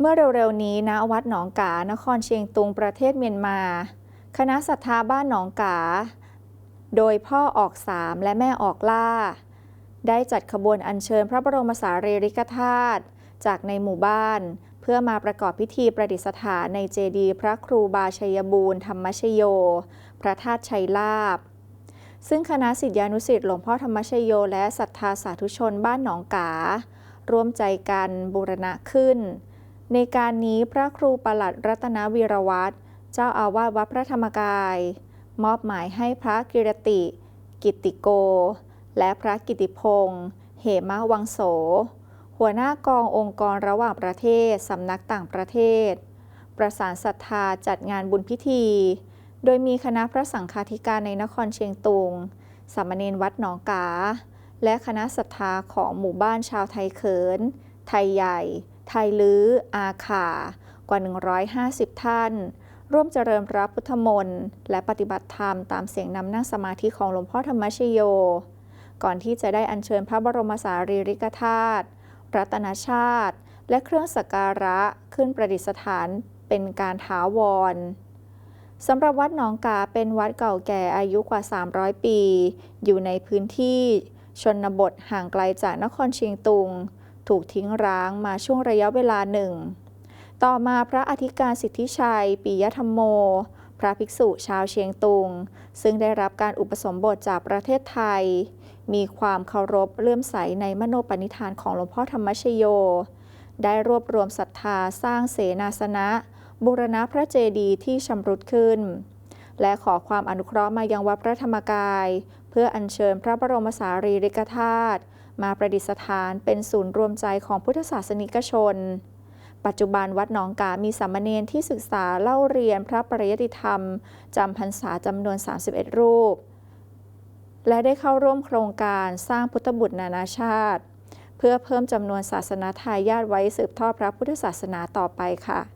เมื่อเร็วๆนี้ณวัดหนองกา นครเชียงตุงประเทศเมียนมา คณะศรัทธาบ้านหนองกา โดยพ่อออกสามและแม่ออกล่า ได้จัดขบวนอัญเชิญพระบรมสารีริกธาตุจากในหมู่บ้าน เพื่อมาประกอบพิธีประดิษฐานในเจดีย์พระครูบาชัยบูรณ์ธรรมชโย พระธาตุชัยลาบ ซึ่งคณะศิษยานุศิษย์หลวงพ่อธรรมชโย และศรัทธาสาธุชนบ้านหนองกา ร่วมใจกันบูรณะขึ้น ในการนี้พระครูประหลัดรัตนวีรวัตรเจ้าอาวาสวัดพระธรรมกาย มอบหมายให้พระกิรติ กิตติโก และพระกิติพงษ์เหมะวังโส หัวหน้ากององค์กรระหว่างประเทศสำนักต่างประเทศ ประสานศรัทธาจัดงานบุญพิธี โดยมีคณะพระสังฆาธิการในนครเชียงตุงสามเณรวัดหนองกา และคณะศรัทธาของหมู่บ้านชาวไทยเขิน ไทยใหญ่ ทยลื้อ อาขากว่า 150 ท่าน ร่วมเจริญพระพุทธมนต์และปฏิบัติธรรมตามเสียงนำนั่งสมาธิของหลวงพ่อธรรมชโย ก่อนที่จะได้อัญเชิญพระบรมสารีริกธาตุรัตนชาติ และเครื่องสักการะขึ้นประดิษฐานเป็นการถาวรสำหรับวัดหนองกาเป็นวัดเก่าแก่อายุกว่า 300 ปี อยู่ในพื้นที่ชนบทห่างไกลจากนครเชียงตุง ถูกทิ้งร้างมาช่วงระยะเวลาหนึ่ง ต่อมาพระอธิการสิทธิชัย ปิยธรรมโม พระภิกษุชาวเชียงตุง ซึ่งได้รับการอุปสมบทจากประเทศไทย มีความเคารพเลื่อมใสในมโนปณิธานของหลวงพ่อธรรมชโย ได้รวบรวมศรัทธาสร้างเสนาสนะ บูรณะพระเจดีย์ที่ชำรุดขึ้น และขอความอนุเคราะห์มายังวัดพระธรรมกาย เพื่ออัญเชิญพระบรมสารีริกธาตุ มาประดิษฐานเป็นศูนย์รวมใจของพุทธศาสนิกชน ปัจจุบันวัดหนองกา มีสามเณรที่ศึกษาเล่าเรียนพระปริยติธรรมจำพรรษาจำนวน 31 รูป และได้เข้าร่วมโครงการสร้างพุทธบุตรนานาชาติ เพื่อเพิ่มจำนวนศาสนาทายาทไว้สืบทอดพระพุทธศาสนาต่อไปค่ะ